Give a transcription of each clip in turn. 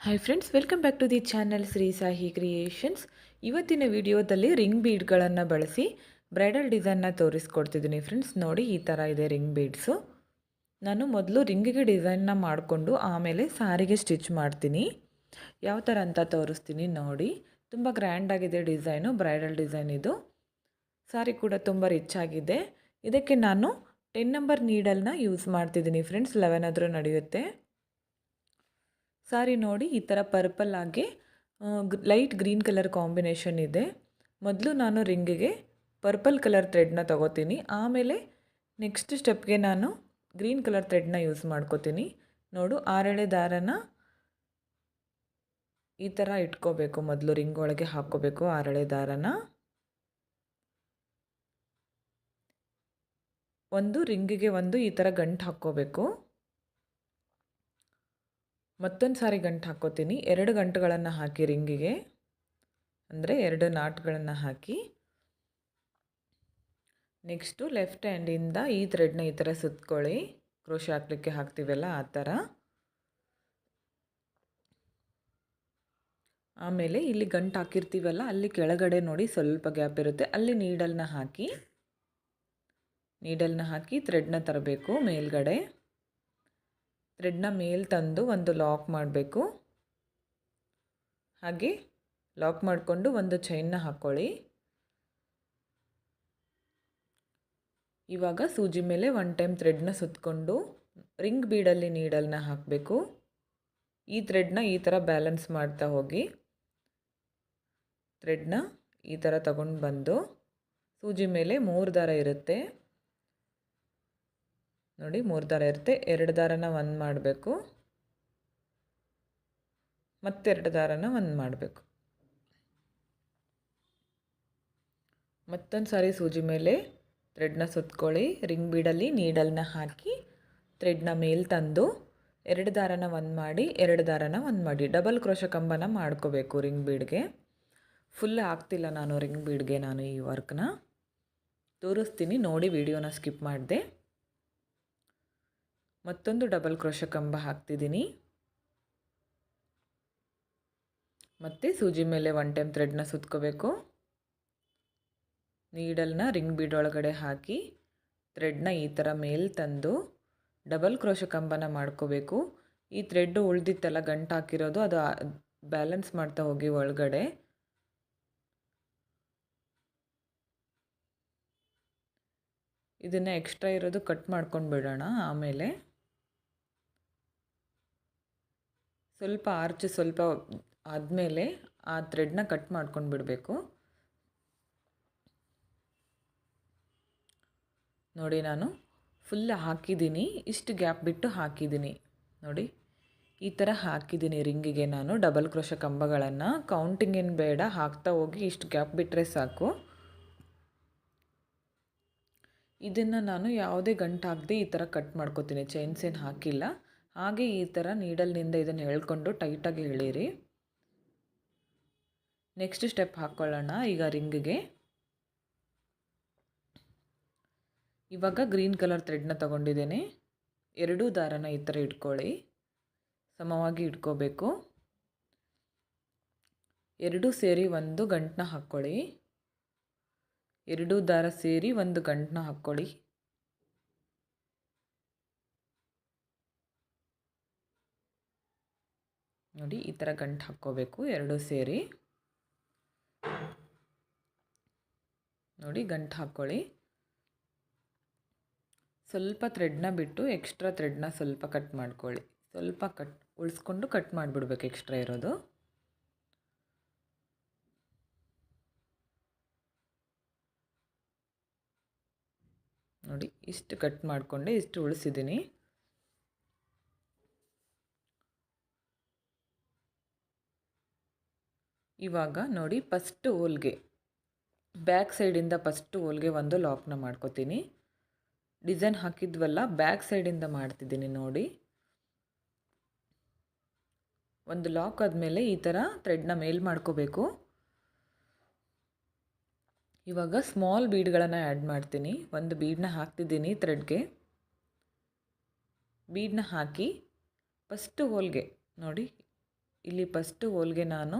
Hi friends welcome back to the channel Shri Sahi creations ಇವತ್ತಿನ ವಿಡಿಯೋದಲ್ಲಿ ring ಬೀಡ್ಗಳನ್ನು ಬಳಸಿ bridal ಡಿಸೈನ್ನ ತೋರಿಸ್ಕೊಡ್ತಿದ್ದೀನಿ friends ನೋಡಿ, ಈ ಥರ ಇದೆ ರಿಂಗ್ ಬೀಡ್ಸು ನಾನು ಮೊದಲು ರಿಂಗಿಗೆ ಡಿಸೈನ್ನ ಮಾಡಿಕೊಂಡು ಆಮೇಲೆ ಸಾರಿಗೆ ಸ್ಟಿಚ್ ಮಾಡ್ತೀನಿ. ಯಾವ ಥರ ಅಂತ ತೋರಿಸ್ತೀನಿ ನೋಡಿ. ತುಂಬ ಗ್ರ್ಯಾಂಡಾಗಿದೆ ಡಿಸೈನು ಬ್ರೈಡಲ್ ಡಿಸೈನ್ ಇದು. ಸಾರಿ ಕೂಡ ತುಂಬ ರಿಚ್ ಆಗಿದೆ. ಇದಕ್ಕೆ ನಾನು ಟೆನ್ ನಂಬರ್ ನೀಡಲ್ನ ಯೂಸ್ ಮಾಡ್ತಿದ್ದೀನಿ ಫ್ರೆಂಡ್ಸ್ ಲೆವೆನ್ ಆದರೂ ನಡೆಯುತ್ತೆ. ಸಾರಿ ನೋಡಿ ಈ ಥರ ಪರ್ಪಲ್ ಆಗಿ ಲೈಟ್ ಗ್ರೀನ್ ಕಲರ್ ಕಾಂಬಿನೇಷನ್ ಇದೆ. ಮೊದಲು ನಾನು ರಿಂಗಿಗೆ ಪರ್ಪಲ್ ಕಲರ್ ಥ್ರೆಡ್ನ ತಗೋತೀನಿ. ಆಮೇಲೆ ನೆಕ್ಸ್ಟ್ ಸ್ಟೆಪ್ಗೆ ನಾನು ಗ್ರೀನ್ ಕಲರ್ ಥ್ರೆಡ್ನ ಯೂಸ್ ಮಾಡ್ಕೋತೀನಿ. ನೋಡು, ಆರೆಳೆ ದಾರನ ಈ ಥರ ಇಟ್ಕೋಬೇಕು. ಮೊದಲು ರಿಂಗ್ ಒಳಗೆ ಹಾಕ್ಕೋಬೇಕು, ಆರಳೆ ದಾರನ. ಒಂದು ರಿಂಗಿಗೆ ಒಂದು ಈ ಥರ ಗಂಟು ಹಾಕ್ಕೋಬೇಕು. ಮತ್ತೊಂದು ಸಾರಿ ಗಂಟು ಹಾಕ್ಕೋತೀನಿ ಎರಡು ಗಂಟುಗಳನ್ನು ಹಾಕಿ ರಿಂಗಿಗೆ. ಅಂದರೆ ಎರಡು ನಾಟ್ಗಳನ್ನು ಹಾಕಿ. ನೆಕ್ಸ್ಟು ಲೆಫ್ಟ್ ಹ್ಯಾಂಡಿಂದ ಈ ಥ್ರೆಡ್ನ ಈ ಥರ ಸುತ್ಕೊಳ್ಳಿ. ಕ್ರೋಶ ಹಾಕ್ಲಿಕ್ಕೆ ಹಾಕ್ತೀವಲ್ಲ ಆ ಥರ. ಆಮೇಲೆ ಇಲ್ಲಿ ಗಂಟು ಹಾಕಿರ್ತೀವಲ್ಲ, ಅಲ್ಲಿ ಕೆಳಗಡೆ ನೋಡಿ ಸ್ವಲ್ಪ ಗ್ಯಾಪ್ ಇರುತ್ತೆ. ಅಲ್ಲಿ ನೀಡಲ್ನ ಹಾಕಿ. ನೀಡಲ್ನ ಹಾಕಿ ಥ್ರೆಡ್ನ ತರಬೇಕು ಮೇಲ್ಗಡೆ. ಥ್ರೆಡ್ನ ಮೇಲೆ ತಂದು ಒಂದು ಲಾಕ್ ಮಾಡಬೇಕು. ಹಾಗೆ ಲಾಕ್ ಮಾಡಿಕೊಂಡು ಒಂದು ಚೈನ್ನ ಹಾಕ್ಕೊಳ್ಳಿ ಇವಾಗ ಸೂಜಿ ಮೇಲೆ ಒನ್ ಟೈಮ್ ಥ್ರೆಡ್ನ ಸುತ್ತಕೊಂಡು ರಿಂಗ್ ಬೀಡಲ್ಲಿ ನೀಡಲ್ನ ಹಾಕಬೇಕು. ಈ ಥ್ರೆಡ್ನ ಈ ಥರ ಬ್ಯಾಲೆನ್ಸ್ ಮಾಡ್ತಾ ಹೋಗಿ. ಥ್ರೆಡ್ನ ಈ ಥರ ತಗೊಂಡು ಬಂದು ಸೂಜಿ ಮೇಲೆ ಮೂರು ದಾರ ಇರುತ್ತೆ. ನೋಡಿ, ಮೂರು ದಾರ ಇರುತ್ತೆ. ಎರಡು ದಾರನ ಒಂದು ಮಾಡಬೇಕು. ಮತ್ತೆರಡು ದಾರನ ಒಂದು ಮಾಡಬೇಕು. ಮತ್ತೊಂದು ಸಾರಿ ಸೂಜಿ ಮೇಲೆ ಥ್ರೆಡ್ನ ಸುತ್ಕೊಳ್ಳಿ. ರಿಂಗ್ ಬೀಡಲ್ಲಿ ನೀಡಲ್ನ ಹಾಕಿ ಥ್ರೆಡ್ನ ಮೇಲೆ ತಂದು ಎರಡು ದಾರನ ಒಂದು ಮಾಡಿ, ಎರಡು ದಾರನ ಒಂದು ಮಾಡಿ. ಡಬಲ್ ಕ್ರೋಶ ಕಂಬನ ಮಾಡ್ಕೋಬೇಕು ರಿಂಗ್ ಬೀಡ್ಗೆ. ಫುಲ್ ಆಗ್ತಿಲ್ಲ ನಾನು ರಿಂಗ್ ಬೀಡ್ಗೆ ನಾನು ಈ ವರ್ಕ್ನ. ತೋರಿಸ್ತೀನಿ, ನೋಡಿ, ವಿಡಿಯೋನ ಸ್ಕಿಪ್ ಮಾಡಿದೆ. ಮತ್ತೊಂದು ಡಬಲ್ ಕ್ರೋಶ ಕಂಬ ಹಾಕ್ತಿದ್ದೀನಿ. ಮತ್ತು ಸೂಜಿ ಮೇಲೆ ಒನ್ ಟೈಮ್ ಥ್ರೆಡ್ನ ಸುತ್ಕೋಬೇಕು. ನೀಡಲ್ನ ರಿಂಗ್ ಬೀಡ್ ಒಳಗಡೆ ಹಾಕಿ ಥ್ರೆಡ್ನ ಈ ಥರ ಮೇಲೆ ತಂದು ಡಬಲ್ ಕ್ರೋಶ ಕಂಬನ ಮಾಡ್ಕೋಬೇಕು. ಈ ಥ್ರೆಡ್ ಉಳ್ದಿತ್ತಲ್ಲ, ಗಂಟು ಹಾಕಿರೋದು, ಅದು ಬ್ಯಾಲೆನ್ಸ್ ಮಾಡ್ತಾ ಹೋಗಿ ಒಳಗಡೆ. ಇದನ್ನು ಎಕ್ಸ್ಟ್ರಾ ಇರೋದು ಕಟ್ ಮಾಡ್ಕೊಂಡು ಬಿಡೋಣ, ಆಮೇಲೆ. ಸ್ವಲ್ಪ ಆರ್ಚ್ ಸ್ವಲ್ಪ ಆದಮೇಲೆ ಆ ಥ್ರೆಡ್ನ ಕಟ್ ಮಾಡ್ಕೊಂಡು ಬಿಡಬೇಕು. ನೋಡಿ ನಾನು ಫುಲ್ ಹಾಕಿದ್ದೀನಿ. ಇಷ್ಟು ಗ್ಯಾಪ್ ಬಿಟ್ಟು ಹಾಕಿದ್ದೀನಿ. ನೋಡಿ, ಈ ಥರ ಹಾಕಿದ್ದೀನಿ ರಿಂಗಿಗೆ ನಾನು ಡಬಲ್ ಕ್ರೋಶ ಕಂಬಗಳನ್ನು. ಕೌಂಟಿಂಗ್ ಏನು ಬೇಡ, ಹಾಕ್ತಾ ಹೋಗಿ ಇಷ್ಟು ಗ್ಯಾಪ್ ಬಿಟ್ಟರೆ ಸಾಕು. ಇದನ್ನು ನಾನು ಯಾವುದೇ ಗಂಟು ಹಾಕದೆ ಈ ಥರ ಕಟ್ ಮಾಡ್ಕೋತೀನಿ. ಚೈನ್ಸ್ ಏನು ಹಾಕಿಲ್ಲ. ಹಾಗೆ ಈ ಥರ ನೀಡಲ್ನಿಂದ ಇದನ್ನು ಎಳ್ಕೊಂಡು ಟೈಟಾಗಿ ಎಳೀರಿ. ನೆಕ್ಸ್ಟ್ ಸ್ಟೆಪ್ ಹಾಕ್ಕೊಳ್ಳೋಣ ಈಗ ರಿಂಗಿಗೆ. ಇವಾಗ ಗ್ರೀನ್ ಕಲರ್ ಥ್ರೆಡ್ನ ತಗೊಂಡಿದ್ದೇನೆ. ಎರಡೂ ದಾರನ ಈ ಥರ ಇಟ್ಕೊಳ್ಳಿ. ಸಮವಾಗಿ ಇಟ್ಕೋಬೇಕು. ಎರಡೂ ಸೇರಿ ಒಂದು ಗಂಟನ್ನ ಹಾಕ್ಕೊಳ್ಳಿ ಎರಡೂ ದಾರ ಸೇರಿ ಒಂದು ಗಂಟನ್ನ ಹಾಕ್ಕೊಳ್ಳಿ ನೋಡಿ, ಈ ಥರ ಗಂಟು ಹಾಕ್ಕೋಬೇಕು, ಎರಡೂ ಸೇರಿ. ನೋಡಿ, ಗಂಟು ಹಾಕ್ಕೊಳ್ಳಿ. ಸ್ವಲ್ಪ ಥ್ರೆಡ್ನ ಬಿಟ್ಟು ಎಕ್ಸ್ಟ್ರಾ ಥ್ರೆಡ್ನ ಸ್ವಲ್ಪ ಕಟ್ ಮಾಡ್ಕೊಳ್ಳಿ. ಸ್ವಲ್ಪ ಕಟ್ ಉಳಿಸ್ಕೊಂಡು ಕಟ್ ಮಾಡಿಬಿಡ್ಬೇಕು ಎಕ್ಸ್ಟ್ರಾ ಇರೋದು. ನೋಡಿ, ಇಷ್ಟು ಕಟ್ ಮಾಡಿಕೊಂಡೆ, ಇಷ್ಟು ಉಳಿಸಿದ್ದೀನಿ ಇವಾಗ ನೋಡಿ ಫಸ್ಟ್ ಹೋಲ್ಗೆ. ಬ್ಯಾಕ್ ಸೈಡಿಂದ ಫಸ್ಟು ಹೋಲ್ಗೆ ಒಂದು ಲಾಕ್ನ ಮಾಡ್ಕೋತೀನಿ. ಡಿಸೈನ್ ಹಾಕಿದ್ವಲ್ಲ ಬ್ಯಾಕ್ ಸೈಡಿಂದ ಮಾಡ್ತಿದ್ದೀನಿ ನೋಡಿ. ಒಂದು ಲಾಕ್ ಆದಮೇಲೆ ಈ ಥರ ಥ್ರೆಡ್ನ ಮೇಲ್ ಮಾಡ್ಕೋಬೇಕು. ಇವಾಗ ಸ್ಮಾಲ್ ಬೀಡ್ಗಳನ್ನು ಆ್ಯಡ್ ಮಾಡ್ತೀನಿ. ಒಂದು ಬೀಡನ್ನ ಹಾಕ್ತಿದ್ದೀನಿ ಥ್ರೆಡ್ಗೆ ಬೀಡನ್ನ ಹಾಕಿ ಫಸ್ಟು ಹೋಲ್ಗೆ ನೋಡಿ. ಇಲ್ಲಿ ಫಸ್ಟು ಹೋಲ್ಗೆ ನಾನು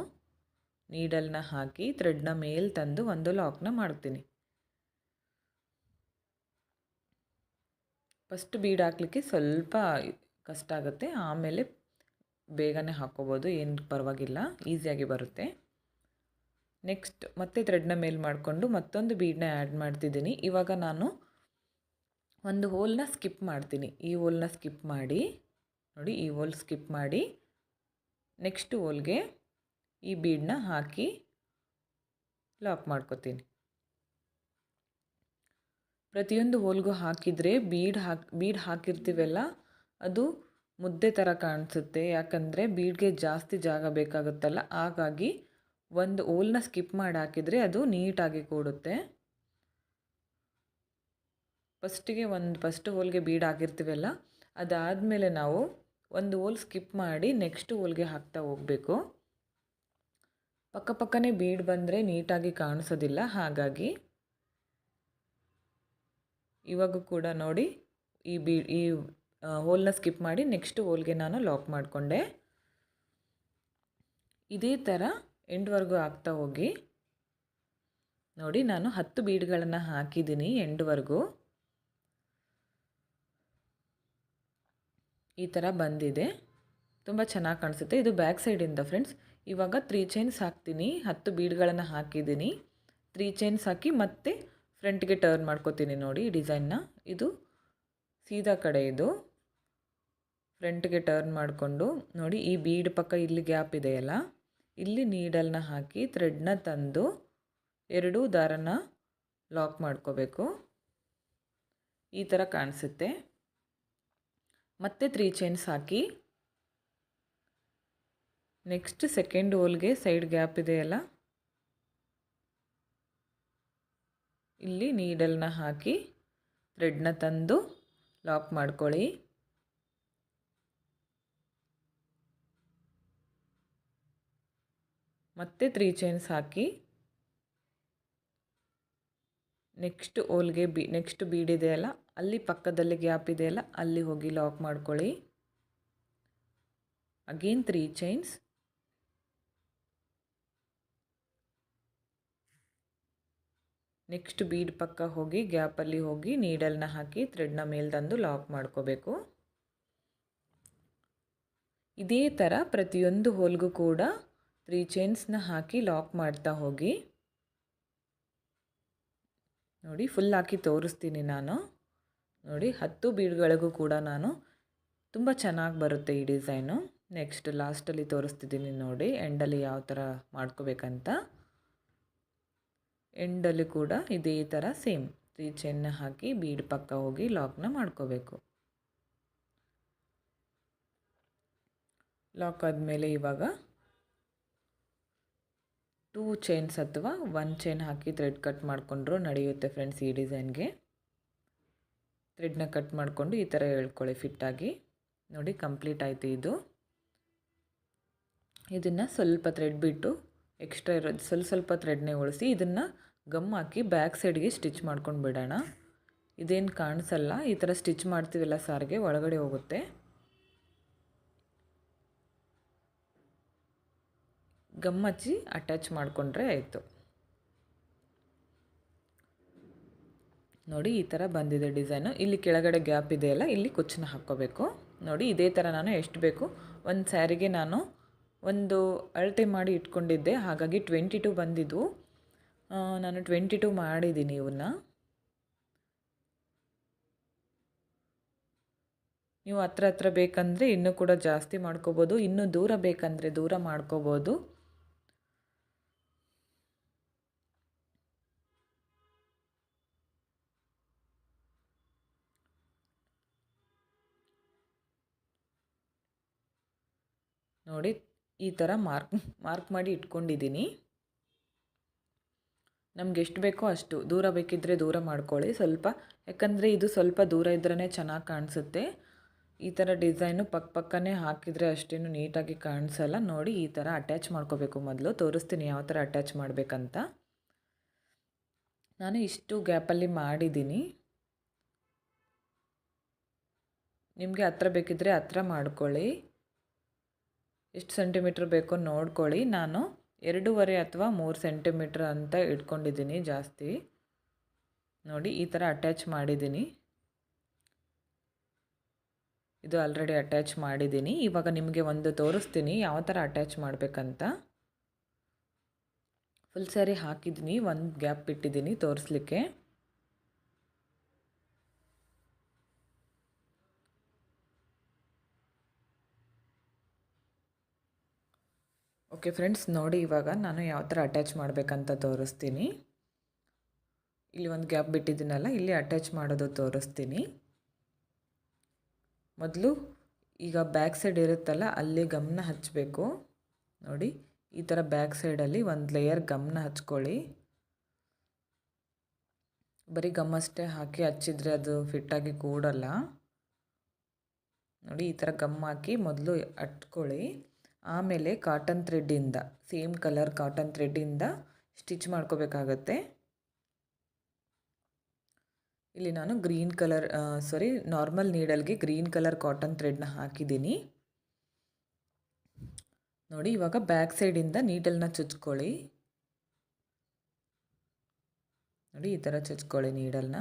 ನೀಡಲ್ನ ಹಾಕಿ ಥ್ರೆಡ್ನ ಮೇಲೆ ತಂದು ಒಂದು ಲಾಕ್ನ ಮಾಡ್ತೀನಿ. ಫಸ್ಟ್ ಬೀಡ್ ಹಾಕ್ಲಿಕ್ಕೆ ಸ್ವಲ್ಪ ಕಷ್ಟ ಆಗುತ್ತೆ. ಆಮೇಲೆ ಬೇಗನೆ ಹಾಕ್ಕೋಬೋದು ಏನು ಪರವಾಗಿಲ್ಲ. ಈಸಿಯಾಗಿ ಬರುತ್ತೆ. ನೆಕ್ಸ್ಟ್ ಮತ್ತೆ ಥ್ರೆಡ್ನ ಮೇಲೆ ಮಾಡಿಕೊಂಡು ಮತ್ತೊಂದು ಬೀಡನ್ನ ಆ್ಯಡ್ ಮಾಡ್ತಿದ್ದೀನಿ. ಇವಾಗ ನಾನು ಒಂದು ಹೋಲ್ನ ಸ್ಕಿಪ್ ಮಾಡ್ತೀನಿ. ಈ ಹೋಲ್ನ ಸ್ಕಿಪ್ ಮಾಡಿ, ನೋಡಿ ಈ ಹೋಲ್ ಸ್ಕಿಪ್ ಮಾಡಿ, ನೆಕ್ಸ್ಟ್ ಹೋಲ್ಗೆ ಈ ಬೀಡನ್ನ ಹಾಕಿ ಲಾಕ್ ಮಾಡ್ಕೊತೀನಿ. ಪ್ರತಿಯೊಂದು ಹೋಲ್ಗೂ ಹಾಕಿದರೆ ಬೀಡ್ ಹಾಕಿ, ಬೀಡ್ ಹಾಕಿರ್ತೀವಲ್ಲ, ಅದು ಮುದ್ದೆ ಥರ ಕಾಣಿಸುತ್ತೆ. ಯಾಕಂದರೆ ಬೀಡ್ಗೆ ಜಾಸ್ತಿ ಜಾಗ ಬೇಕಾಗುತ್ತಲ್ಲ, ಹಾಗಾಗಿ ಒಂದು ಓಲ್ನ ಸ್ಕಿಪ್ ಮಾಡಿ ಹಾಕಿದರೆ ಅದು ನೀಟಾಗಿ ಕೂಡುತ್ತೆ. ಫಸ್ಟಿಗೆ ಒಂದು, ಫಸ್ಟ್ ಹೋಲ್ಗೆ ಬೀಡ್ ಹಾಕಿರ್ತೀವಲ್ಲ, ಅದಾದಮೇಲೆ ನಾವು ಒಂದು ಹೋಲ್ ಸ್ಕಿಪ್ ಮಾಡಿ ನೆಕ್ಸ್ಟ್ ಹೋಲ್ಗೆ ಹಾಕ್ತಾ ಹೋಗಬೇಕು. ಪಕ್ಕ ಪಕ್ಕನೇ ಬೀಡ್ ಬಂದರೆ ನೀಟಾಗಿ ಕಾಣಿಸೋದಿಲ್ಲ, ಹಾಗಾಗಿ ಇವಾಗ ಕೂಡ ನೋಡಿ ಈ ಬೀ ಈ ಹೋಲ್ನ ಸ್ಕಿಪ್ ಮಾಡಿ ನೆಕ್ಸ್ಟ್ ಹೋಲ್ಗೆ ನಾನು ಲಾಕ್ ಮಾಡಿಕೊಂಡೆ. ಇದೇ ಥರ ಎಂಡ್ವರೆಗೂ ಆಗ್ತಾ ಹೋಗಿ. ನೋಡಿ, ನಾನು ಹತ್ತು ಬೀಡ್ಗಳನ್ನು ಹಾಕಿದ್ದೀನಿ ಎಂಡ್ವರೆಗೂ. ಈ ಥರ ಬಂದಿದೆ. ತುಂಬ ಚೆನ್ನಾಗಿ ಕಾಣಿಸುತ್ತೆ. ಇದು ಬ್ಯಾಕ್ ಸೈಡಿಂದ ಫ್ರೆಂಡ್ಸ್. ಇವಾಗ ತ್ರೀ ಚೈನ್ಸ್ ಹಾಕ್ತೀನಿ. ಹತ್ತು ಬೀಡ್ಗಳನ್ನು ಹಾಕಿದ್ದೀನಿ. ತ್ರೀ ಚೈನ್ಸ್ ಹಾಕಿ ಮತ್ತೆ ಫ್ರಂಟ್ಗೆ ಟರ್ನ್ ಮಾಡ್ಕೋತೀನಿ ನೋಡಿ ಈ ಡಿಸೈನ್ನ ಇದು ಸೀದಾ ಕಡೆ ಇದು. ಫ್ರಂಟ್ಗೆ ಟರ್ನ್ ಮಾಡಿಕೊಂಡು ನೋಡಿ ಈ ಬೀಡ್ ಪಕ್ಕ ಇಲ್ಲಿ ಗ್ಯಾಪ್ ಇದೆಯಲ್ಲ? ಇಲ್ಲಿ ನೀಡಲ್ನ ಹಾಕಿ ಥ್ರೆಡ್ನ ತಂದು ಎರಡೂ ದಾರನ ಲಾಕ್ ಮಾಡ್ಕೋಬೇಕು. ಈ ಥರ ಕಾಣಿಸುತ್ತೆ. ಮತ್ತೆ ತ್ರೀ ಚೈನ್ಸ್ ಹಾಕಿ ನೆಕ್ಸ್ಟ್ ಸೆಕೆಂಡ್ ಹೋಲ್ಗೆ ಸೈಡ್ ಗ್ಯಾಪ್ ಇದೆಯಲ್ಲ ಇಲ್ಲಿ ನೀಡಲ್ನ ಹಾಕಿ, ಥ್ರೆಡ್ನ ತಂದು ಲಾಕ್ ಮಾಡ್ಕೊಳ್ಳಿ. ಮತ್ತೆ ತ್ರೀ ಚೈನ್ಸ್ ಹಾಕಿ. ನೆಕ್ಸ್ಟ್ ಓಲ್ಗೆ ಬಿ, ನೆಕ್ಸ್ಟ್ ಬೀಡ್ ಇದೆಯಲ್ಲ ಅಲ್ಲಿ? ಪಕ್ಕದಲ್ಲಿ ಗ್ಯಾಪ್ ಇದೆಯಲ್ಲ ಅಲ್ಲಿ? ಹೋಗಿ ಲಾಕ್ ಮಾಡ್ಕೊಳ್ಳಿ. Again three chains next bead ಪಕ್ಕ ಹೋಗಿ ಗ್ಯಾಪಲ್ಲಿ ಹೋಗಿ, ನೀಡಲ್ನ ಹಾಕಿ, ಥ್ರೆಡ್ನ ಮೇಲೆ ತಂದು ಲಾಕ್ ಮಾಡ್ಕೋಬೇಕು. ಇದೇ ಥರ ಪ್ರತಿಯೊಂದು ಹೋಲ್ಗೂ ಕೂಡ ತ್ರೀ ಚೈನ್ಸ್ನ ಹಾಕಿ ಲಾಕ್ ಮಾಡ್ತಾ ಹೋಗಿ. ನೋಡಿ ಫುಲ್ ಹಾಕಿ ತೋರಿಸ್ತೀನಿ ನಾನು. ನೋಡಿ, ಹತ್ತು ಬೀಡ್ಗಳಿಗೂ ಕೂಡ ನಾನು ತುಂಬ ಚೆನ್ನಾಗಿ ಬರುತ್ತೆ ಈ ಡಿಸೈನು. ನೆಕ್ಸ್ಟ್ ಲಾಸ್ಟಲ್ಲಿ ತೋರಿಸ್ತಿದ್ದೀನಿ ನೋಡಿ ಎಂಡಲ್ಲಿ ಯಾವ ಥರ ಮಾಡ್ಕೋಬೇಕಂತ. ಎಂಡಲ್ಲಿ ಕೂಡ ಇದೇ ಥರ ಸೇಮ್. ತ್ರೀ ಚೈನ್ ಹಾಕಿ ಬೀಡ್ ಪಕ್ಕ ಹೋಗಿ ಲಾಕ್ನ ಮಾಡ್ಕೋಬೇಕು. ಲಾಕ್ ಆದಮೇಲೆ ಇವಾಗ ಟೂ ಚೈನ್ಸ್ ಅಥವಾ ಒನ್ ಚೈನ್ ಹಾಕಿ ಥ್ರೆಡ್ ಕಟ್ ಮಾಡಿಕೊಂಡ್ರು ನಡೆಯುತ್ತೆ ಫ್ರೆಂಡ್ಸ್ ಈ ಡಿಸೈನ್ಗೆ ಥ್ರೆಡ್ನ ಕಟ್ ಮಾಡಿಕೊಂಡು ಈ ಥರ ಹೇಳ್ಕೊಳ್ಳಿ ಫಿಟ್ಟಾಗಿ ನೋಡಿ ಕಂಪ್ಲೀಟ್ ಆಯಿತು ಇದು. ಇದನ್ನು ಸ್ವಲ್ಪ ಥ್ರೆಡ್ ಬಿಟ್ಟು ಎಕ್ಸ್ಟ್ರಾ ಇರೋದು ಸ್ವಲ್ಪ ಸ್ವಲ್ಪ ಥ್ರೆಡ್ನೇ ಉಳಿಸಿ ಇದನ್ನು ಗಮ್ ಹಾಕಿ ಬ್ಯಾಕ್ ಸೈಡ್ಗೆ ಸ್ಟಿಚ್ ಮಾಡ್ಕೊಂಡು ಬಿಡೋಣ. ಇದೇನು ಕಾಣಿಸಲ್ಲ. ಈ ಥರ ಸ್ಟಿಚ್ ಮಾಡ್ತೀವಲ್ಲ ಸಾರಿಗೆ, ಒಳಗಡೆ ಹೋಗುತ್ತೆ. ಗಮ್ ಹಚ್ಚಿ ಅಟ್ಯಾಚ್ ಮಾಡಿಕೊಂಡ್ರೆ ಆಯಿತು. ನೋಡಿ ಈ ಥರ ಬಂದಿದೆ ಡಿಸೈನು ಇಲ್ಲಿ ಕೆಳಗಡೆ ಗ್ಯಾಪ್ ಇದೆಯಲ್ಲ ಇಲ್ಲಿ ಕುಚ್ಚನ್ನ ಹಾಕ್ಕೋಬೇಕು. ನೋಡಿ ಇದೇ ಥರ ನಾನು ಎಷ್ಟು ಬೇಕು? ಒಂದು ಸ್ಯಾರಿಗೆ ನಾನು ಒಂದು ಅಳತೆ ಮಾಡಿ ಇಟ್ಕೊಂಡಿದ್ದೆ. ಹಾಗಾಗಿ ಟ್ವೆಂಟಿ ಟು ಬಂದಿದ್ದು. ನಾನು ಟ್ವೆಂಟಿ ಟು ಮಾಡಿದ್ದೀನಿ ಇವನ್ನ. ನೀವು ಹತ್ರ ಹತ್ರ ಬೇಕಂದರೆ ಇನ್ನೂ ಕೂಡ ಜಾಸ್ತಿ ಮಾಡ್ಕೋಬೋದು, ಇನ್ನೂ ದೂರ ಬೇಕಂದರೆ ದೂರ ಮಾಡ್ಕೋಬೋದು. ನೋಡಿ, ಈ ಥರ ಮಾರ್ಕ್ ಮಾರ್ಕ್ ಮಾಡಿ ಇಟ್ಕೊಂಡಿದ್ದೀನಿ. ನಮ್ಗೆ ಎಷ್ಟು ಬೇಕೋ ಅಷ್ಟು ದೂರ ಬೇಕಿದ್ದರೆ ದೂರ ಮಾಡ್ಕೊಳ್ಳಿ ಸ್ವಲ್ಪ. ಯಾಕಂದರೆ ಇದು ಸ್ವಲ್ಪ ದೂರ ಇದ್ರೇ ಚೆನ್ನಾಗಿ ಕಾಣಿಸುತ್ತೆ. ಈ ಥರ ಡಿಸೈನು ಪಕ್ಕ ಪಕ್ಕನೇ ಹಾಕಿದರೆ ಅಷ್ಟೇನು ನೀಟಾಗಿ ಕಾಣಿಸಲ್ಲ. ನೋಡಿ ಈ ಥರ ಅಟ್ಯಾಚ್ ಮಾಡ್ಕೋಬೇಕು ಮೊದಲು. ತೋರಿಸ್ತೀನಿ ಯಾವ ಥರ ಅಟ್ಯಾಚ್ ಮಾಡಬೇಕಂತ. ನಾನು ಇಷ್ಟು ಗ್ಯಾಪಲ್ಲಿ ಮಾಡಿದ್ದೀನಿ. ನಿಮಗೆ ಹತ್ರ ಬೇಕಿದ್ದರೆ ಹತ್ರ ಮಾಡ್ಕೊಳ್ಳಿ. ಎಷ್ಟು ಸೆಂಟಿಮೀಟ್ರ್ ಬೇಕೋ ನೋಡ್ಕೊಳ್ಳಿ. ನಾನು ಎರಡೂವರೆ ಅಥವಾ ಮೂರು ಸೆಂಟಿಮೀಟ್ರ್ ಅಂತ ಇಟ್ಕೊಂಡಿದ್ದೀನಿ ಜಾಸ್ತಿ. ನೋಡಿ, ಈ ಥರ ಅಟ್ಯಾಚ್ ಮಾಡಿದ್ದೀನಿ. ಇದು ಆಲ್ರೆಡಿ ಅಟ್ಯಾಚ್ ಮಾಡಿದ್ದೀನಿ. ಇವಾಗ ನಿಮಗೆ ಒಂದು ತೋರಿಸ್ತೀನಿ ಯಾವ ಥರ ಅಟ್ಯಾಚ್ ಮಾಡಬೇಕಂತ. ಫುಲ್ ಸ್ಯಾರಿ ಹಾಕಿದ್ದೀನಿ, ಒಂದು ಗ್ಯಾಪ್ ಬಿಟ್ಟಿದ್ದೀನಿ ತೋರಿಸ್ಲಿಕ್ಕೆ. ಓಕೆ ಫ್ರೆಂಡ್ಸ್ ನೋಡಿ ಇವಾಗ ನಾನು ಯಾವ ಥರ ಅಟ್ಯಾಚ್ ಮಾಡಬೇಕಂತ ತೋರಿಸ್ತೀನಿ. ಇಲ್ಲಿ ಒಂದು ಗ್ಯಾಪ್ ಬಿಟ್ಟಿದ್ದೀನಲ್ಲ, ಇಲ್ಲಿ ಅಟ್ಯಾಚ್ ಮಾಡೋದು ತೋರಿಸ್ತೀನಿ. ಮೊದಲು ಈಗ ಬ್ಯಾಕ್ ಸೈಡ್ ಇರುತ್ತಲ್ಲ, ಅಲ್ಲಿ ಗಮನ ಹಚ್ಚಬೇಕು ನೋಡಿ, ಈ ಥರ ಬ್ಯಾಕ್ ಸೈಡಲ್ಲಿ ಒಂದು ಲೇಯರ್ ಗಮನ ಹಚ್ಕೊಳ್ಳಿ. ಬರೀ ಗಮ್ಮಷ್ಟೇ ಹಾಕಿ ಹಚ್ಚಿದ್ರೆ ಅದು ಫಿಟ್ಟಾಗಿ ಕೂಡಲ್ಲ. ನೋಡಿ, ಈ ಥರ ಗಮ್ ಹಾಕಿ ಮೊದಲು ಅಟ್ಕೊಳ್ಳಿ ಆಮೇಲೆ ಕಾಟನ್ ಥ್ರೆಡ್ಡಿಂದ ಸೇಮ್ ಕಲರ್ ಕಾಟನ್ ಥ್ರೆಡ್ಡಿಂದ ಸ್ಟಿಚ್ ಮಾಡ್ಕೋಬೇಕಾಗತ್ತೆ. ಇಲ್ಲಿ ನಾನು ಗ್ರೀನ್ ಕಲರ್ ಸಾರಿ ನಾರ್ಮಲ್ ನೀಡಲ್ಗೆ ಗ್ರೀನ್ ಕಲರ್ ಕಾಟನ್ ಥ್ರೆಡ್ನ ಹಾಕಿದ್ದೀನಿ. ನೋಡಿ, ಇವಾಗ ಬ್ಯಾಕ್ ಸೈಡಿಂದ ನೀಡಲ್ನ ಚುಚ್ಕೊಳ್ಳಿ. ನೋಡಿ, ಈ ಥರ ಚುಚ್ಕೊಳ್ಳಿ ನೀಡಲ್ನ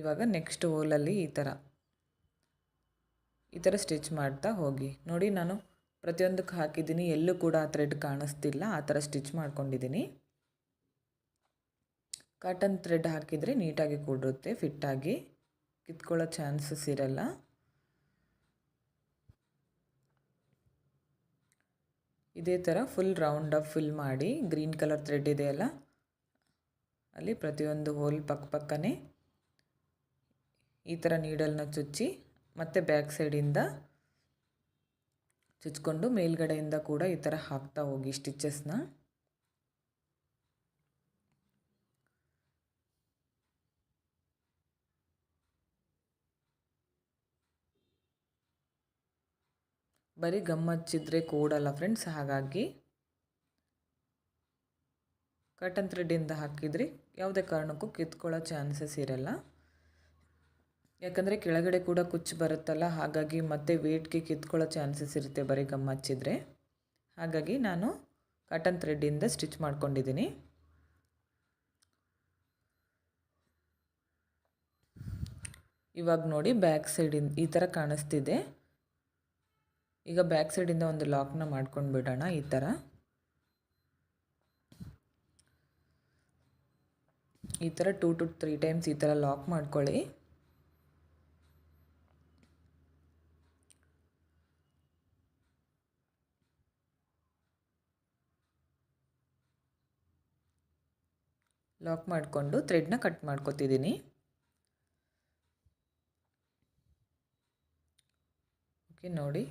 ಇವಾಗ ನೆಕ್ಸ್ಟ್ ಹೋಲಲ್ಲಿ ಈ ಥರ ಈ ಥರ ಸ್ಟಿಚ್ ಮಾಡ್ತಾ ಹೋಗಿ. ನೋಡಿ ನಾನು ಪ್ರತಿಯೊಂದಕ್ಕೆ ಹಾಕಿದ್ದೀನಿ. ಎಲ್ಲೂ ಕೂಡ ಆ ಥ್ರೆಡ್ ಕಾಣಿಸ್ತಿಲ್ಲ. ಆ ಥರ ಸ್ಟಿಚ್ ಮಾಡ್ಕೊಂಡಿದ್ದೀನಿ. ಕಾಟನ್ ಥ್ರೆಡ್ ಹಾಕಿದರೆ ನೀಟಾಗಿ ಕೂಡುತ್ತೆ ಫಿಟ್ಟಾಗಿ ಕಿತ್ಕೊಳ್ಳೋ ಚಾನ್ಸಸ್ ಇರಲ್ಲ. ಇದೇ ಥರ ಫುಲ್ ರೌಂಡ್ ಅಪ್ ಫಿಲ್ ಮಾಡಿ ಗ್ರೀನ್ ಕಲರ್ ಥ್ರೆಡ್ ಇದೆಯಲ್ಲ ಅಲ್ಲಿ? ಪ್ರತಿಯೊಂದು ಹೋಲ್ ಪಕ್ಕ ಪಕ್ಕನೇ ಈ ಥರ ನೀಡಲ್ನ ಚುಚ್ಚಿ ಮತ್ತು ಬ್ಯಾಕ್ ಸೈಡಿಂದ ಚುಚ್ಕೊಂಡು ಮೇಲ್ಗಡೆಯಿಂದ ಕೂಡ ಈ ಥರ ಹಾಕ್ತಾ ಹೋಗಿ ಸ್ಟಿಚಸ್ನ ಬರೀ ಗಮ್ ಹಚ್ಚಿದ್ರೆ ಕೂಡಲ್ಲ ಫ್ರೆಂಡ್ಸ್ ಹಾಗಾಗಿ ಕಟನ್ ಥ್ರೆಡ್ಡಿಂದ ಹಾಕಿದರೆ ಯಾವುದೇ ಕಾರಣಕ್ಕೂ ಕಿತ್ಕೊಳ್ಳೋ ಚಾನ್ಸಸ್ ಇರಲ್ಲ. ಯಾಕಂದರೆ ಕೆಳಗಡೆ ಕೂಡ ಕುಚ್ಚು ಬರುತ್ತಲ್ಲ, ಹಾಗಾಗಿ ಮತ್ತೆ ವೇಟ್ಗೆ ಕಿತ್ಕೊಳ್ಳೋ ಚಾನ್ಸಸ್ ಇರುತ್ತೆ ಬರೀ ಗಮ್ ಹಚ್ಚಿದ್ರೆ ಹಾಗಾಗಿ ನಾನು ಕಾಟನ್ ಥ್ರೆಡ್ಡಿಂದ ಸ್ಟಿಚ್ ಮಾಡ್ಕೊಂಡಿದ್ದೀನಿ. ಇವಾಗ ನೋಡಿ ಬ್ಯಾಕ್ ಸೈಡಿಂದ ಈ ಥರ ಕಾಣಿಸ್ತಿದೆ. ಈಗ ಬ್ಯಾಕ್ ಸೈಡಿಂದ ಒಂದು ಲಾಕ್ನ ಮಾಡ್ಕೊಂಡು ಬಿಡೋಣ ಈ ಥರ ಈ ಥರ ಟೂ ಟು ತ್ರೀ ಟೈಮ್ಸ್ ಈ ಥರ ಲಾಕ್ ಮಾಡ್ಕೊಳ್ಳಿ. ಲಾಕ್ ಮಾಡಿಕೊಂಡು ಥ್ರೆಡ್ನ ಕಟ್ ಮಾಡ್ಕೋತಿದ್ದೀನಿ ಓಕೆ ನೋಡಿ.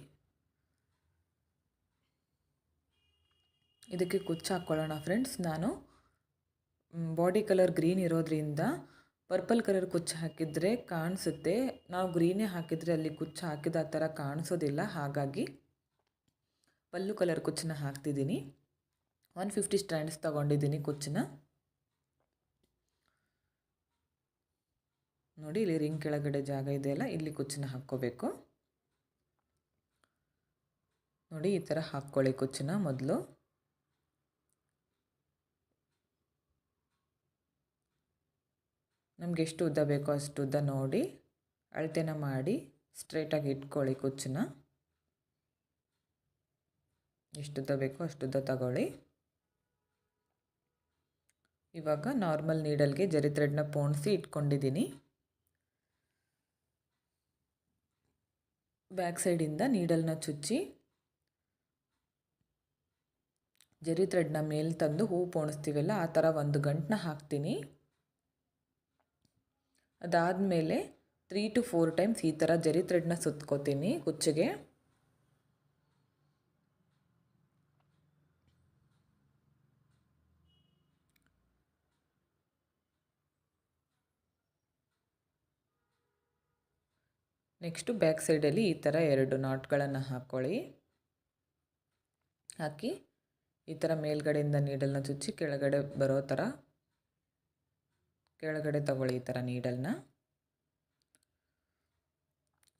ಇದಕ್ಕೆ ಕುಚ್ಚು ಹಾಕ್ಕೊಳ್ಳೋಣ ಫ್ರೆಂಡ್ಸ್ ನಾನು ಬಾಡಿ ಕಲರ್ ಗ್ರೀನ್ ಇರೋದ್ರಿಂದ ಪರ್ಪಲ್ ಕಲರ್ ಕುಚ್ಚು ಹಾಕಿದರೆ ಕಾಣಿಸುತ್ತೆ. ನಾವು ಗ್ರೀನೇ ಹಾಕಿದರೆ ಅಲ್ಲಿ ಕುಚ್ಚ ಹಾಕಿದ ಆ ಥರ ಕಾಣಿಸೋದಿಲ್ಲ. ಹಾಗಾಗಿ ಪಲ್ಲು ಕಲರ್ ಕುಚ್ಚನ್ನ ಹಾಕ್ತಿದ್ದೀನಿ ಒನ್ ಫಿಫ್ಟಿ ಸ್ಟ್ಯಾಂಡ್ಸ್ ತೊಗೊಂಡಿದ್ದೀನಿ ಕುಚ್ಚನ್ನ. ನೋಡಿ, ಇಲ್ಲಿ ರಿಂಗ್ ಕೆಳಗಡೆ ಜಾಗ ಇದೆಯಲ್ಲ, ಇಲ್ಲಿ ಕುಚ್ಚನ್ನ ಹಾಕ್ಕೋಬೇಕು. ನೋಡಿ, ಈ ಥರ ಹಾಕ್ಕೊಳ್ಳಿ ಕುಚ್ಚನ್ನ ಮೊದಲು. ನಮ್ಗೆ ಎಷ್ಟು ಉದ್ದ ಬೇಕೋ ಅಷ್ಟು ಉದ್ದ ನೋಡಿ, ಅಳತೆನ ಮಾಡಿ ಸ್ಟ್ರೈಟಾಗಿ ಇಟ್ಕೊಳ್ಳಿ ಕುಚ್ಚನ್ನ. ಎಷ್ಟು ಉದ್ದ ಬೇಕೋ ಅಷ್ಟು ಉದ್ದ ತಗೊಳ್ಳಿ. ಇವಾಗ ನಾರ್ಮಲ್ ನೀಡಲ್ಗೆ ಜರಿ ಥ್ರೆಡ್ನ ಪೋಣಿಸಿ ಇಟ್ಕೊಂಡಿದ್ದೀನಿ. ಬ್ಯಾಕ್ ಸೈಡಿಂದ ನೀಡಲ್ನ ಚುಚ್ಚಿ, ಜರಿ ಥ್ರೆಡ್ನ ಮೇಲೆ ತಂದು ಹೂ ಪೋಣಿಸ್ತೀವಲ್ಲ, ಆ ಥರ ಒಂದು ಗಂಟನ್ನ ಹಾಕ್ತೀನಿ. ಅದಾದಮೇಲೆ ತ್ರೀ ಟು ಫೋರ್ ಟೈಮ್ಸ್ ಈ ಥರ ಜರಿ ಥ್ರೆಡ್ನ ಸುತ್ಕೋತೀನಿ ಕುಚ್ಚಿಗೆ. ನೆಕ್ಸ್ಟು ಬ್ಯಾಕ್ ಸೈಡಲ್ಲಿ ಈ ಥರ ಎರಡು ನಾಟ್ಗಳನ್ನು ಹಾಕ್ಕೊಳ್ಳಿ. ಹಾಕಿ ಈ ಥರ ಮೇಲ್ಗಡೆಯಿಂದ ನೀಡಲ್ನ ಚುಚ್ಚಿ ಕೆಳಗಡೆ ಬರೋ ಥರ, ಕೆಳಗಡೆ ತಗೊಳ್ಳಿ ಈ ಥರ ನೀಡಲ್ನ.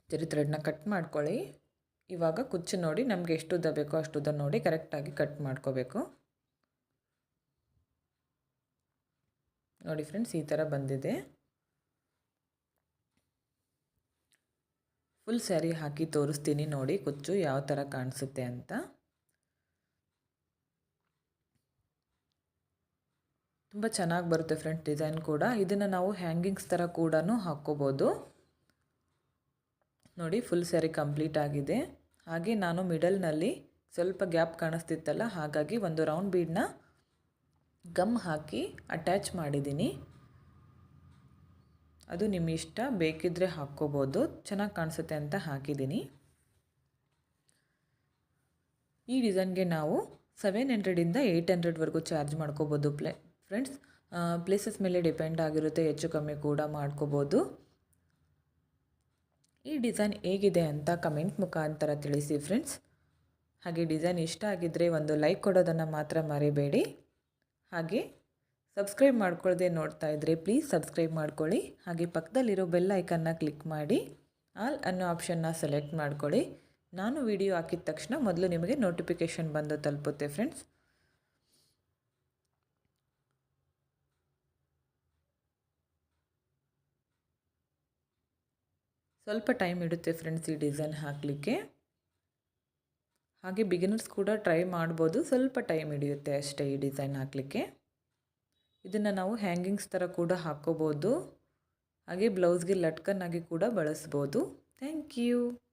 ಜರಿ ಥ್ರೆಡ್ನ ಕಟ್ ಮಾಡ್ಕೊಳ್ಳಿ. ಇವಾಗ ಕುಚ್ಚು ನೋಡಿ ನಮಗೆ ಎಷ್ಟು ಉದ್ದ ಬೇಕೋ ಅಷ್ಟು ಉದ್ದ ನೋಡಿ ಕರೆಕ್ಟಾಗಿ ಕಟ್ ಮಾಡ್ಕೋಬೇಕು. ನೋಡಿ ಫ್ರೆಂಡ್ಸ್, ಈ ಥರ ಬಂದಿದೆ. ಫುಲ್ ಸ್ಯಾರಿ ಹಾಕಿ ತೋರಿಸ್ತೀನಿ ನೋಡಿ, ಕುಚ್ಚು ಯಾವ ಥರ ಕಾಣಿಸುತ್ತೆ ಅಂತ. ತುಂಬ ಚೆನ್ನಾಗಿ ಬರುತ್ತೆ ಫ್ರೆಂಡ್ ಡಿಸೈನ್ ಕೂಡ. ಇದನ್ನು ನಾವು ಹ್ಯಾಂಗಿಂಗ್ಸ್ ಥರ ಕೂಡ ಹಾಕ್ಕೋಬೋದು ನೋಡಿ, ಫುಲ್ ಸ್ಯಾರಿ ಕಂಪ್ಲೀಟ್ ಆಗಿದೆ. ಹಾಗೆ ನಾನು ಮಿಡಲ್ನಲ್ಲಿ ಸ್ವಲ್ಪ ಗ್ಯಾಪ್ ಕಾಣಿಸ್ತಿತ್ತಲ್ಲ, ಹಾಗಾಗಿ ಒಂದು ರೌಂಡ್ ಬೀಡನ್ನ ಗಮ್ ಹಾಕಿ ಅಟ್ಯಾಚ್ ಮಾಡಿದ್ದೀನಿ. ಅದು ನಿಮ್ಮ ಇಷ್ಟ ಬೇಕಿದ್ದರೆ ಹಾಕ್ಕೋಬೋದು. ಚೆನ್ನಾಗಿ ಕಾಣಿಸುತ್ತೆ ಅಂತ ಹಾಕಿದ್ದೀನಿ. ಈ ಡಿಸೈನ್ಗೆ ನಾವು ಸೆವೆನ್ ಹಂಡ್ರೆಡಿಂದ ಏಯ್ಟ್ ಹಂಡ್ರೆಡ್ವರೆಗೂ ಚಾರ್ಜ್ ಮಾಡ್ಕೋಬೋದು. ಪ್ಲೇ, ಫ್ರೆಂಡ್ಸ್ ಪ್ಲೇಸಸ್ ಮೇಲೆ ಡಿಪೆಂಡ್ ಆಗಿರುತ್ತೆ, ಹೆಚ್ಚು ಕಮ್ಮಿ ಕೂಡ ಮಾಡ್ಕೋಬೋದು. ಈ ಡಿಸೈನ್ ಹೇಗಿದೆ ಅಂತ ಕಮೆಂಟ್ ಮುಖಾಂತರ ತಿಳಿಸಿ ಫ್ರೆಂಡ್ಸ್. ಹಾಗೆ ಡಿಸೈನ್ ಇಷ್ಟ ಆಗಿದ್ದರೆ ಒಂದು ಲೈಕ್ ಕೊಡೋದನ್ನು ಮಾತ್ರ ಮರಿಬೇಡಿ. ಹಾಗೆ ಸಬ್ಸ್ಕ್ರೈಬ್ ಮಾಡ್ಕೊಳ್ಳದೆ ನೋಡ್ತಾ ಇದ್ದರೆ ಪ್ಲೀಸ್ ಸಬ್ಸ್ಕ್ರೈಬ್ ಮಾಡ್ಕೊಳ್ಳಿ. ಹಾಗೆ ಪಕ್ಕದಲ್ಲಿರೋ ಬೆಲ್ ಐಕನ್ನ ಕ್ಲಿಕ್ ಮಾಡಿ. ಆಲ್ ಅನ್ನೋ ಆಪ್ಷನ್ನ ಸೆಲೆಕ್ಟ್ ಮಾಡ್ಕೊಳ್ಳಿ. ನಾನು ವಿಡಿಯೋ ಹಾಕಿದ ತಕ್ಷಣ ಮೊದಲು ನಿಮಗೆ ನೋಟಿಫಿಕೇಷನ್ ಬಂದು ತಲುಪುತ್ತೆ ಫ್ರೆಂಡ್ಸ್. ಸ್ವಲ್ಪ ಟೈಮ್ ಇಡುತ್ತೆ ಫ್ರೆಂಡ್ಸ್ ಈ ಡಿಸೈನ್ ಹಾಕಲಿಕ್ಕೆ. ಹಾಗೆ ಬಿಗಿನರ್ಸ್ ಕೂಡ ಟ್ರೈ ಮಾಡ್ಬೋದು. ಸ್ವಲ್ಪ ಟೈಮ್ ಹಿಡಿಯುತ್ತೆ ಅಷ್ಟೇ ಈ ಡಿಸೈನ್ ಹಾಕಲಿಕ್ಕೆ. ಇದನ್ನು ನಾವು ಹ್ಯಾಂಗಿಂಗ್ಸ್ ಥರ ಕೂಡ ಹಾಕ್ಕೋಬೋದು ಹಾಗೆ ಬ್ಲೌಸ್ಗೆ ಲಟ್ಕನ್ನಾಗಿ ಕೂಡ ಬಳಸ್ಬೋದು. Thank you